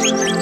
Música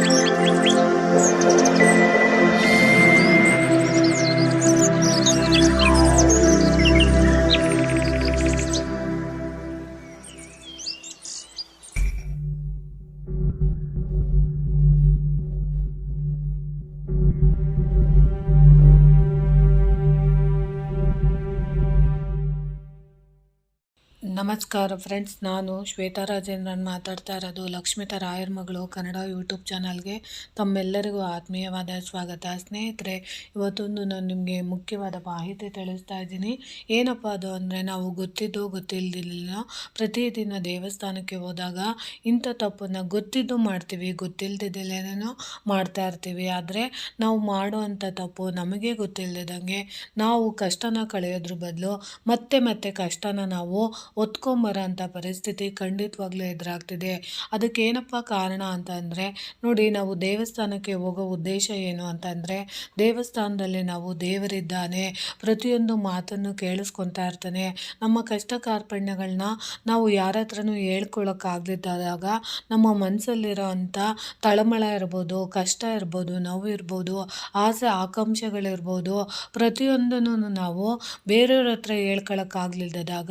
ನಮಸ್ಕಾರ ಫ್ರೆಂಡ್ಸ್, ನಾನು ಶ್ವೇತಾ ರಾಜೇಂದ್ರನ್ ಮಾತಾಡ್ತಾ ಇರೋದು ಲಕ್ಷ್ಮಿತಾ ರಾಯರ್ ಮಗಳು ಕನ್ನಡ ಯೂಟ್ಯೂಬ್ ಚಾನಲ್ಗೆ. ತಮ್ಮೆಲ್ಲರಿಗೂ ಆತ್ಮೀಯವಾದ ಸ್ವಾಗತ. ಸ್ನೇಹಿತರೆ, ಇವತ್ತೊಂದು ನಾನು ನಿಮಗೆ ಮುಖ್ಯವಾದ ಮಾಹಿತಿ ತಿಳಿಸ್ತಾ ಇದ್ದೀನಿ. ಏನಪ್ಪ ಅದು ಅಂದರೆ, ನಾವು ಗೊತ್ತಿದ್ದು ಗೊತ್ತಿಲ್ಲದಿಲ್ಲ ಪ್ರತಿದಿನ ದೇವಸ್ಥಾನಕ್ಕೆ ಹೋದಾಗ ಇಂಥ ತಪ್ಪನ್ನು ಗೊತ್ತಿದ್ದು ಮಾಡ್ತೀವಿ ಗೊತ್ತಿಲ್ಲದಿದ್ದೇನೇನೋ ಮಾಡ್ತಾ ಇರ್ತೀವಿ. ಆದರೆ, ನಾವು ಮಾಡುವಂಥ ತಪ್ಪು ನಮಗೆ ಗೊತ್ತಿಲ್ಲದಂಗೆ ನಾವು ಕಷ್ಟನ ಕಳೆಯೋದ್ರ ಬದಲು ಮತ್ತೆ ಮತ್ತೆ ಕಷ್ಟನ ನಾವು ಒತ್ಕೊಂಬರೋ ಅಂಥ ಪರಿಸ್ಥಿತಿ ಖಂಡಿತವಾಗ್ಲೂ ಎದುರಾಗ್ತಿದೆ. ಅದಕ್ಕೆ ಏನಪ್ಪ ಕಾರಣ ಅಂತ ಅಂದರೆ, ನೋಡಿ ನಾವು ದೇವಸ್ಥಾನಕ್ಕೆ ಹೋಗೋ ಉದ್ದೇಶ ಏನು ಅಂತಂದರೆ ದೇವಸ್ಥಾನದಲ್ಲಿ ನಾವು ದೇವರಿದ್ದಾನೆ, ಪ್ರತಿಯೊಂದು ಮಾತನ್ನು ಕೇಳಿಸ್ಕೊತಾ ಇರ್ತಾನೆ. ನಮ್ಮ ಕಷ್ಟ ಕಾರ್ಪಣ್ಯಗಳನ್ನ ನಾವು ಯಾರ ಹತ್ರನೂ ಹೇಳ್ಕೊಳಕ್ಕಾಗದಿದ್ದಾಗ ನಮ್ಮ ಮನಸ್ಸಲ್ಲಿರೋ ಅಂಥ ತಳಮಳ ಇರ್ಬೋದು, ಕಷ್ಟ ಇರ್ಬೋದು, ನೋವು ಇರ್ಬೋದು, ಆಸೆ ಆಕಾಂಕ್ಷೆಗಳಿರ್ಬೋದು, ಪ್ರತಿಯೊಂದನ್ನು ನಾವು ಬೇರೆಯವ್ರ ಹತ್ರ ಹೇಳ್ಕೊಳಕ್ಕಾಗ್ಲಿಲ್ಲದಾಗ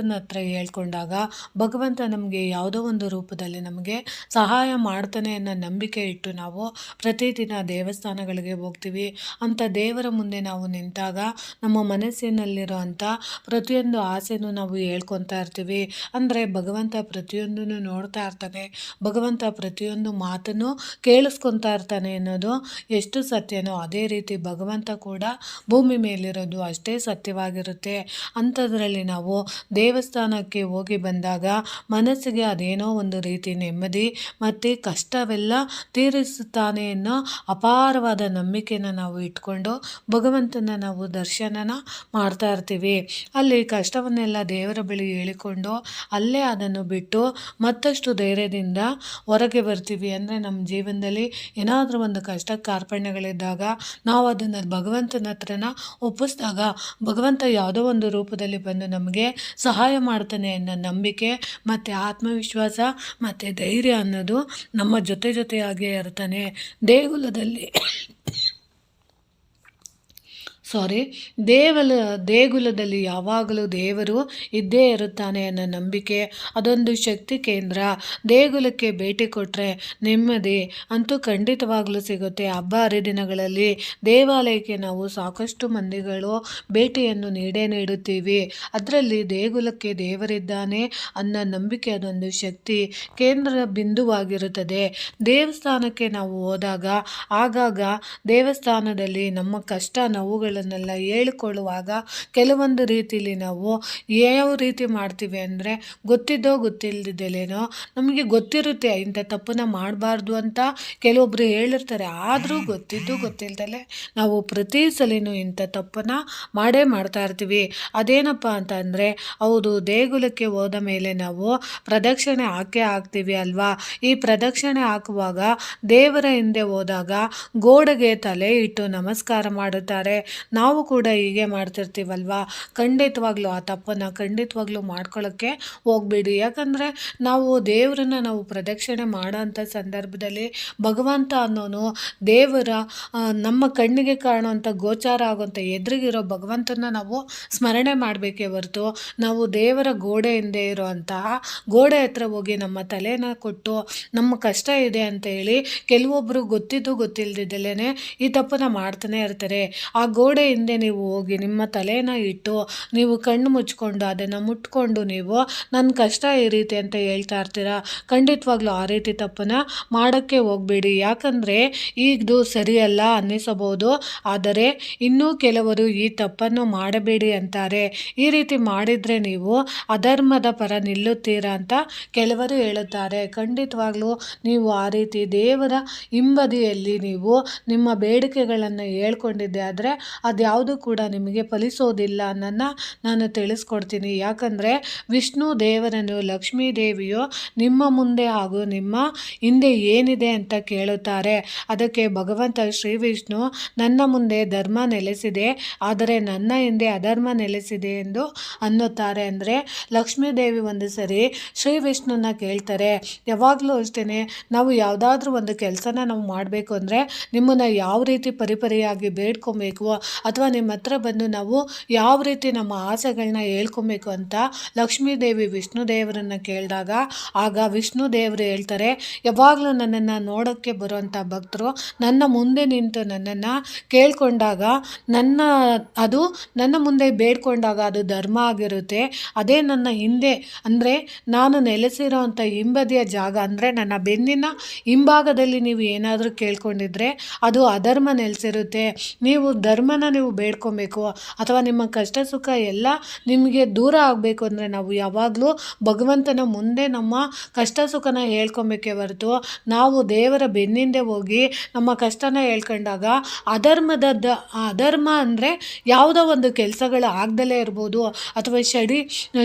ಭಗವಂತನ ಹತ್ರ ಹೇಳ್ಕೊಂಡಾಗ ಭಗವಂತ ನಮಗೆ ಯಾವುದೋ ಒಂದು ರೂಪದಲ್ಲಿ ನಮಗೆ ಸಹಾಯ ಮಾಡ್ತಾನೆ ಅನ್ನೋ ನಂಬಿಕೆ ಇಟ್ಟು ನಾವು ಪ್ರತಿದಿನ ದೇವಸ್ಥಾನಗಳಿಗೆ ಹೋಗ್ತೀವಿ. ಅಂಥ ದೇವರ ಮುಂದೆ ನಾವು ನಿಂತಾಗ ನಮ್ಮ ಮನಸ್ಸಿನಲ್ಲಿರೋ ಅಂಥ ಪ್ರತಿಯೊಂದು ಆಸೆನೂ ನಾವು ಹೇಳ್ಕೊತಾ ಇರ್ತೀವಿ. ಅಂದರೆ ಭಗವಂತ ಪ್ರತಿಯೊಂದನ್ನು ನೋಡ್ತಾ ಇರ್ತಾನೆ. ಭಗವಂತ ಪ್ರತಿಯೊಂದು ಮಾತನ್ನು ಕೇಳಿಸ್ಕೊತಾ ಇರ್ತಾನೆ ಅನ್ನೋದು ಎಷ್ಟು ಸತ್ಯನೋ ಅದೇ ರೀತಿ ಭಗವಂತ ಕೂಡ ಭೂಮಿ ಮೇಲಿರೋದು ಅಷ್ಟೇ ಸತ್ಯವಾಗಿರುತ್ತೆ. ಅಂಥದ್ರಲ್ಲಿ ನಾವು ದೇವಸ್ಥಾನಕ್ಕೆ ಹೋಗಿ ಬಂದಾಗ ಮನಸ್ಸಿಗೆ ಅದೇನೋ ಒಂದು ರೀತಿ ನೆಮ್ಮದಿ ಮತ್ತು ಕಷ್ಟವೆಲ್ಲ ತೀರಿಸುತ್ತಾನೆ ಅನ್ನೋ ಅಪಾರವಾದ ನಂಬಿಕೆನ ನಾವು ಇಟ್ಕೊಂಡು ಭಗವಂತನ ನಾವು ದರ್ಶನನ ಮಾಡ್ತಾ ಇರ್ತೀವಿ. ಅಲ್ಲಿ ಕಷ್ಟವನ್ನೆಲ್ಲ ದೇವರ ಬಳಿ ಹೇಳಿಕೊಂಡು ಅಲ್ಲೇ ಅದನ್ನು ಬಿಟ್ಟು ಮತ್ತಷ್ಟು ಧೈರ್ಯದಿಂದ ಹೊರಗೆ ಬರ್ತೀವಿ. ಅಂದರೆ ನಮ್ಮ ಜೀವನದಲ್ಲಿ ಏನಾದರೂ ಒಂದು ಕಷ್ಟ ಕಾರ್ಪಣ್ಯಗಳಿದ್ದಾಗ ನಾವು ಅದನ್ನು ಭಗವಂತನ ಹತ್ರನ ಒಪ್ಪಿಸಿದಾಗ ಭಗವಂತ ಯಾವುದೋ ಒಂದು ರೂಪದಲ್ಲಿ ಬಂದು ನಮಗೆ ಸಹಾಯ ಮಾಡ್ತಾನೆ ಅನ್ನೋ ನಂಬಿಕೆ ಮತ್ತು ಆತ್ಮವಿಶ್ವಾಸ ಮತ್ತು ಧೈರ್ಯ ಅನ್ನೋದು ನಮ್ಮ ಜೊತೆ ಜೊತೆಯಾಗೇ ಇರ್ತಾನೆ ದೇಗುಲದಲ್ಲಿ. ಸಾರಿ ದೇವಲ, ದೇಗುಲದಲ್ಲಿ ಯಾವಾಗಲೂ ದೇವರು ಇದ್ದೇ ಇರುತ್ತಾನೆ ಅನ್ನೋ ನಂಬಿಕೆ, ಅದೊಂದು ಶಕ್ತಿ ಕೇಂದ್ರ. ದೇಗುಲಕ್ಕೆ ಭೇಟಿ ಕೊಟ್ಟರೆ ನೆಮ್ಮದಿ, ಅಂತೂ ಖಂಡಿತವಾಗಲೂ ಸಿಗುತ್ತೆ. ಹಬ್ಬ ಹರಿದಿನಗಳಲ್ಲಿ ದೇವಾಲಯಕ್ಕೆ ನಾವು ಸಾಕಷ್ಟು ಮಂದಿಗಳು ಭೇಟಿಯನ್ನು ನೀಡೇ ನೀಡುತ್ತೀವಿ. ಅದರಲ್ಲಿ ದೇಗುಲಕ್ಕೆ ದೇವರಿದ್ದಾನೆ ಅನ್ನೋ ನಂಬಿಕೆ ಅದೊಂದು ಶಕ್ತಿ ಕೇಂದ್ರ ಬಿಂದುವಾಗಿರುತ್ತದೆ. ದೇವಸ್ಥಾನಕ್ಕೆ ನಾವು ಹೋದಾಗ, ಆಗಾಗ ದೇವಸ್ಥಾನದಲ್ಲಿ ನಮ್ಮ ಕಷ್ಟ, ನೋವುಗಳ ಗಳನ್ನೆಲ್ಲ ಹೇಳ್ಕೊಳ್ಳುವಾಗ ಕೆಲವೊಂದು ರೀತಿಯಲ್ಲಿ ನಾವು ಯಾವ ರೀತಿ ಮಾಡ್ತೀವಿ ಅಂದರೆ ಗೊತ್ತಿದ್ದೋ ಗೊತ್ತಿಲ್ಲದಿದ್ದೇನೋ ನಮಗೆ ಗೊತ್ತಿರುತ್ತೆ, ಇಂಥ ತಪ್ಪನ್ನ ಮಾಡಬಾರ್ದು ಅಂತ ಕೆಲವೊಬ್ಬರು ಹೇಳಿರ್ತಾರೆ. ಆದರೂ ಗೊತ್ತಿದ್ದು ಗೊತ್ತಿಲ್ಲದಲೇ ನಾವು ಪ್ರತಿ ಸಲಿನೂ ಇಂಥ ತಪ್ಪನ್ನು ಮಾಡೇ ಮಾಡ್ತಾ ಇರ್ತೀವಿ. ಅದೇನಪ್ಪ ಅಂತ ಅಂದರೆ ಹೌದು ದೇಗುಲಕ್ಕೆ ಹೋದ ಮೇಲೆ ನಾವು ಪ್ರದಕ್ಷಿಣೆ ಹಾಕೇ ಹಾಕ್ತೀವಿ ಅಲ್ವಾ? ಈ ಪ್ರದಕ್ಷಿಣೆ ಹಾಕುವಾಗ ದೇವರ ಹಿಂದೆ ಹೋದಾಗ ಗೋಡೆಗೆ ತಲೆ ಇಟ್ಟು ನಮಸ್ಕಾರ ಮಾಡುತ್ತಾರೆ. ನಾವು ಕೂಡ ಹೀಗೆ ಮಾಡ್ತಿರ್ತೀವಲ್ವಾ? ಖಂಡಿತವಾಗ್ಲೂ ಆ ತಪ್ಪನ್ನು ಖಂಡಿತವಾಗ್ಲೂ ಮಾಡ್ಕೊಳ್ಳೋಕ್ಕೆ ಹೋಗ್ಬೇಡಿ. ಯಾಕಂದರೆ ನಾವು ದೇವರನ್ನ ನಾವು ಪ್ರದಕ್ಷಿಣೆ ಮಾಡೋಂಥ ಸಂದರ್ಭದಲ್ಲಿ ಭಗವಂತ ಅನ್ನೋನು ದೇವರ ನಮ್ಮ ಕಣ್ಣಿಗೆ ಕಾಣುವಂಥ ಗೋಚಾರ ಆಗುವಂಥ ಎದುರಿಗಿರೋ ಭಗವಂತನ ನಾವು ಸ್ಮರಣೆ ಮಾಡಬೇಕೇ ಹೊರತು ನಾವು ದೇವರ ಗೋಡೆ ಹಿಂದೆ ಇರುವಂತಹ ಗೋಡೆ ಹತ್ರ ಹೋಗಿ ನಮ್ಮ ತಲೆನ ಕೊಟ್ಟು ನಮ್ಮ ಕಷ್ಟ ಇದೆ ಅಂತ ಹೇಳಿ ಕೆಲವೊಬ್ಬರು ಗೊತ್ತಿದ್ದು ಗೊತ್ತಿಲ್ಲದಿದ್ದಲೇ ಈ ತಪ್ಪನ್ನು ಮಾಡ್ತಾನೆ ಇರ್ತಾರೆ. ಆ ಗೋಡೆ ಹಿಂದೆ ನೀವು ಹೋಗಿ ನಿಮ್ಮ ತಲೆನ ಇಟ್ಟು ನೀವು ಕಣ್ಣು ಮುಚ್ಕೊಂಡು ಅದನ್ನು ಮುಟ್ಕೊಂಡು ನೀವು ನನ್ನ ಕಷ್ಟ ಈ ರೀತಿ ಅಂತ ಹೇಳ್ತಾ ಇರ್ತೀರಾ? ಖಂಡಿತವಾಗ್ಲೂ ಆ ರೀತಿ ತಪ್ಪನ್ನು ಮಾಡೋಕ್ಕೆ ಹೋಗಬೇಡಿ. ಯಾಕಂದರೆ ಈಗದು ಸರಿಯಲ್ಲ ಅನ್ನಿಸಬಹುದು. ಆದರೆ ಇನ್ನೂ ಕೆಲವರು ಈ ತಪ್ಪನ್ನು ಮಾಡಬೇಡಿ ಅಂತಾರೆ. ಈ ರೀತಿ ಮಾಡಿದರೆ ನೀವು ಅಧರ್ಮದ ಪರ ನಿಲ್ಲುತ್ತೀರಾ ಅಂತ ಕೆಲವರು ಹೇಳುತ್ತಾರೆ. ಖಂಡಿತವಾಗ್ಲೂ ನೀವು ಆ ರೀತಿ ದೇವರ ಹಿಂಬದಿಯಲ್ಲಿ ನೀವು ನಿಮ್ಮ ಬೇಡಿಕೆಗಳನ್ನು ಹೇಳ್ಕೊಂಡಿದ್ದೆ. ಆದರೆ ಅದ್ಯಾವುದು ಕೂಡ ನಿಮಗೆ ಫಲಿಸೋದಿಲ್ಲ. ಅನ್ನೋದನ್ನ ನಾನು ತಿಳಿಸ್ಕೊಡ್ತೀನಿ. ಯಾಕಂದರೆ ವಿಷ್ಣು ದೇವರನ್ನು, ಲಕ್ಷ್ಮೀ ದೇವಿಯು ನಿಮ್ಮ ಮುಂದೆ ಹಾಗೂ ನಿಮ್ಮ ಹಿಂದೆ ಏನಿದೆ ಅಂತ ಕೇಳುತ್ತಾರೆ. ಅದಕ್ಕೆ ಭಗವಂತ ಶ್ರೀ ವಿಷ್ಣು ನನ್ನ ಮುಂದೆ ಧರ್ಮ ನೆಲೆಸಿದೆ. ಆದರೆ ನನ್ನ ಹಿಂದೆ ಅಧರ್ಮ ನೆಲೆಸಿದೆ ಎಂದು ಅನ್ನುತ್ತಾರೆ. ಅಂದರೆ ಲಕ್ಷ್ಮೀ ದೇವಿ ಒಂದು ಸರಿ ಶ್ರೀ ವಿಷ್ಣುನ ಕೇಳ್ತಾರೆ. ಯಾವಾಗಲೂ ಅಷ್ಟೇ ನಾವು ಯಾವುದಾದ್ರೂ ಒಂದು ಕೆಲಸನ ನಾವು ಮಾಡಬೇಕು ಅಂದರೆ ನಿಮ್ಮನ್ನು ಯಾವ ರೀತಿ ಪರಿಪರಿಯಾಗಿ ಬೇಡ್ಕೊಬೇಕು ಅಥವಾ ನಿಮ್ಮ ಹತ್ರ ಬಂದು ನಾವು ಯಾವ ರೀತಿ ನಮ್ಮ ಆಸೆಗಳನ್ನ ಹೇಳ್ಕೊಬೇಕು ಅಂತ ಲಕ್ಷ್ಮೀದೇವಿ ವಿಷ್ಣು ದೇವರನ್ನು ಕೇಳಿದಾಗ ಆಗ ವಿಷ್ಣು ದೇವರು ಹೇಳ್ತಾರೆ, ಯಾವಾಗಲೂ ನನ್ನನ್ನು ನೋಡೋಕ್ಕೆ ಬರುವಂಥ ಭಕ್ತರು ನನ್ನ ಮುಂದೆ ನಿಂತು ನನ್ನನ್ನು ಕೇಳಿಕೊಂಡಾಗ ನನ್ನ ಅದು ನನ್ನ ಮುಂದೆ ಬೇಡ್ಕೊಂಡಾಗ ಅದು ಧರ್ಮ ಆಗಿರುತ್ತೆ. ಅದೇ ನನ್ನ ಹಿಂದೆ ಅಂದರೆ ನಾನು ನೆಲೆಸಿರೋ ಅಂಥ ಹಿಂಬದಿಯ ಜಾಗ ಅಂದರೆ ನನ್ನ ಬೆನ್ನಿನ ಹಿಂಭಾಗದಲ್ಲಿ ನೀವು ಏನಾದರೂ ಕೇಳ್ಕೊಂಡಿದ್ರೆ ಅದು ಅಧರ್ಮ ನೆಲೆಸಿರುತ್ತೆ. ನೀವು ಧರ್ಮನ ನೀವು ಬೇಡ್ಕೊಬೇಕು, ಅಥವಾ ನಿಮ್ಮ ಕಷ್ಟ ಸುಖ ಎಲ್ಲ ನಿಮಗೆ ದೂರ ಆಗಬೇಕು ಅಂದರೆ ನಾವು ಯಾವಾಗಲೂ ಭಗವಂತನ ಮುಂದೆ ನಮ್ಮ ಕಷ್ಟ ಸುಖನ ಹೇಳ್ಕೊಬೇಕೇ ಹೊರತು ನಾವು ದೇವರ ಬೆನ್ನಿಂದೆ ಹೋಗಿ ನಮ್ಮ ಕಷ್ಟನ ಹೇಳ್ಕೊಂಡಾಗ ಅಧರ್ಮದ ಅಧರ್ಮ ಅಂದರೆ ಯಾವುದೋ ಒಂದು ಕೆಲಸಗಳು ಆಗ್ದಲೇ ಇರ್ಬೋದು, ಅಥವಾ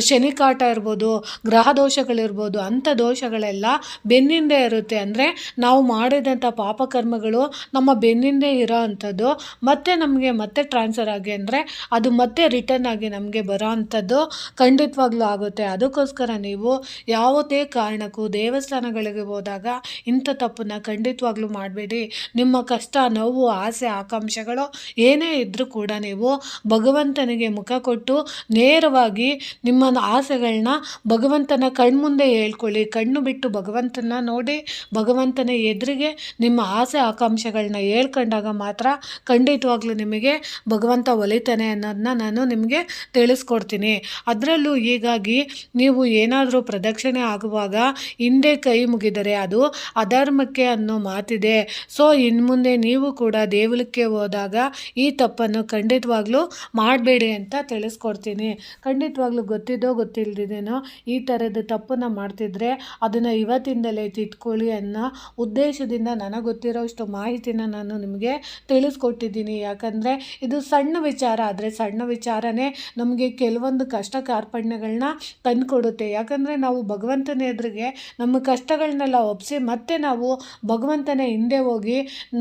ಶನಿ ಕಾಟ ಇರ್ಬೋದು, ಗ್ರಹ ದೋಷಗಳಿರ್ಬೋದು, ಅಂಥ ದೋಷಗಳೆಲ್ಲ ಬೆನ್ನಿಂದೆ ಇರುತ್ತೆ ಅಂದರೆ ನಾವು ಮಾಡಿದಂಥ ಪಾಪಕರ್ಮಗಳು ನಮ್ಮ ಬೆನ್ನಿಂದೆ ಇರೋ ಅಂಥದ್ದು. ಮತ್ತೆ ನಮಗೆ ಮತ್ತೆ ಟ್ರಾನ್ಸ್ಫರ್ ಆಗಿ ಅಂದರೆ ಅದು ಮತ್ತೆ ರಿಟರ್ನ್ ಆಗಿ ನಮಗೆ ಬರೋ ಅಂಥದ್ದು ಖಂಡಿತವಾಗ್ಲೂ ಆಗುತ್ತೆ. ಅದಕ್ಕೋಸ್ಕರ ನೀವು ಯಾವುದೇ ಕಾರಣಕ್ಕೂ ದೇವಸ್ಥಾನಗಳಿಗೆ ಹೋದಾಗ ಇಂಥ ತಪ್ಪನ್ನ ಖಂಡಿತವಾಗ್ಲೂ ಮಾಡಬೇಡಿ. ನಿಮ್ಮ ಕಷ್ಟ, ನೋವು, ಆಸೆ, ಆಕಾಂಕ್ಷೆಗಳು ಏನೇ ಇದ್ದರೂ ಕೂಡ ನೀವು ಭಗವಂತನಿಗೆ ಮುಖ ಕೊಟ್ಟು ನೇರವಾಗಿ ನಿಮ್ಮ ಆಸೆಗಳನ್ನ ಭಗವಂತನ ಕಣ್ಮುಂದೆ ಹೇಳ್ಕೊಳ್ಳಿ. ಕಣ್ಣು ಬಿಟ್ಟು ಭಗವಂತನ ನೋಡಿ, ಭಗವಂತನ ಎದುರಿಗೆ ನಿಮ್ಮ ಆಸೆ ಆಕಾಂಕ್ಷೆಗಳನ್ನ ಹೇಳ್ಕೊಂಡಾಗ ಮಾತ್ರ ಖಂಡಿತವಾಗ್ಲೂ ನಿಮಗೆ ಭಗವಂತ ಒಲಿತಾನೆ ಅನ್ನೋದನ್ನ ನಾನು ನಿಮಗೆ ತಿಳಿಸ್ಕೊಡ್ತೀನಿ. ಅದರಲ್ಲೂ ಹೀಗಾಗಿ ನೀವು ಏನಾದರೂ ಪ್ರದಕ್ಷಿಣೆ ಆಗುವಾಗ ಹಿಂದೆ ಕೈ ಮುಗಿದರೆ ಅದು ಅಧರ್ಮಕ್ಕೆ ಅನ್ನೋ ಮಾತಿದೆ. ಸೊ ಇನ್ನು ಮುಂದೆ ನೀವು ಕೂಡ ದೇವಲಕ್ಕೆ ಹೋದಾಗ ಈ ತಪ್ಪನ್ನು ಖಂಡಿತವಾಗ್ಲೂ ಮಾಡಬೇಡಿ ಅಂತ ತಿಳಿಸ್ಕೊಡ್ತೀನಿ. ಖಂಡಿತವಾಗ್ಲೂ ಗೊತ್ತಿದ್ದೋ ಗೊತ್ತಿಲ್ಲದೇನೋ ಈ ಥರದ ತಪ್ಪನ್ನು ಮಾಡ್ತಿದ್ರೆ ಅದನ್ನು ಇವತ್ತಿಂದಲೇ ತಿದ್ಕೊಳ್ಳಿ ಅನ್ನೋ ಉದ್ದೇಶದಿಂದ ನನಗೆ ಗೊತ್ತಿರೋಷ್ಟು ಮಾಹಿತಿನ ನಾನು ನಿಮಗೆ ತಿಳಿಸ್ಕೊಟ್ಟಿದ್ದೀನಿ. ಯಾಕಂದರೆ ಇದು ಸಣ್ಣ ವಿಚಾರ, ಆದರೆ ಸಣ್ಣ ವಿಚಾರನೇ ನಮಗೆ ಕೆಲವೊಂದು ಕಷ್ಟ ಕಾರ್ಪಣ್ಯಗಳನ್ನ ತಂದುಕೊಡುತ್ತೆ. ಯಾಕಂದರೆ ನಾವು ಭಗವಂತನ ಎದುರಿಗೆ ನಮ್ಮ ಕಷ್ಟಗಳನ್ನೆಲ್ಲ ಒಪ್ಪಿಸಿ ಮತ್ತೆ ನಾವು ಭಗವಂತನ ಹಿಂದೆ ಹೋಗಿ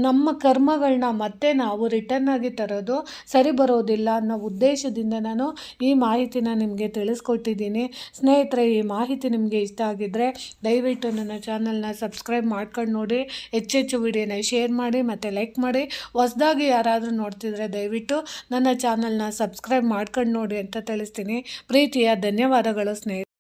ನಮ್ಮ ಕರ್ಮಗಳನ್ನ ಮತ್ತೆ ನಾವು ರಿಟರ್ನ್ ಆಗಿ ತರೋದು ಸರಿ ಬರೋದಿಲ್ಲ ಅನ್ನೋ ಉದ್ದೇಶದಿಂದ ನಾನು ಈ ಮಾಹಿತಿನ ನಿಮಗೆ ತಿಳಿಸ್ಕೊಟ್ಟಿದ್ದೀನಿ. ಸ್ನೇಹಿತರೆ, ಈ ಮಾಹಿತಿ ನಿಮಗೆ ಇಷ್ಟ ಆಗಿದ್ದರೆ ದಯವಿಟ್ಟು ನನ್ನ ಚಾನಲ್ನ ಸಬ್ಸ್ಕ್ರೈಬ್ ಮಾಡ್ಕೊಂಡು ನೋಡಿ. ಹೆಚ್ಚೆಚ್ಚು ವಿಡಿಯೋನ ಶೇರ್ ಮಾಡಿ ಮತ್ತು ಲೈಕ್ ಮಾಡಿ. ಹೊಸ್ದಾಗಿ ಯಾರಾದರೂ ನೋಡ್ತಿದ್ರೆ ದಯವಿಟ್ಟು ನನ್ನ ಚಾನಲ್ನ ಸಬ್ಸ್ಕ್ರೈಬ್ ಮಾಡ್ಕೊಂಡು ನೋಡಿ ಅಂತ ತಿಳಿಸ್ತೀನಿ. ಪ್ರೀತಿಯ ಧನ್ಯವಾದಗಳು ಸ್ನೇಹಿತರೆ.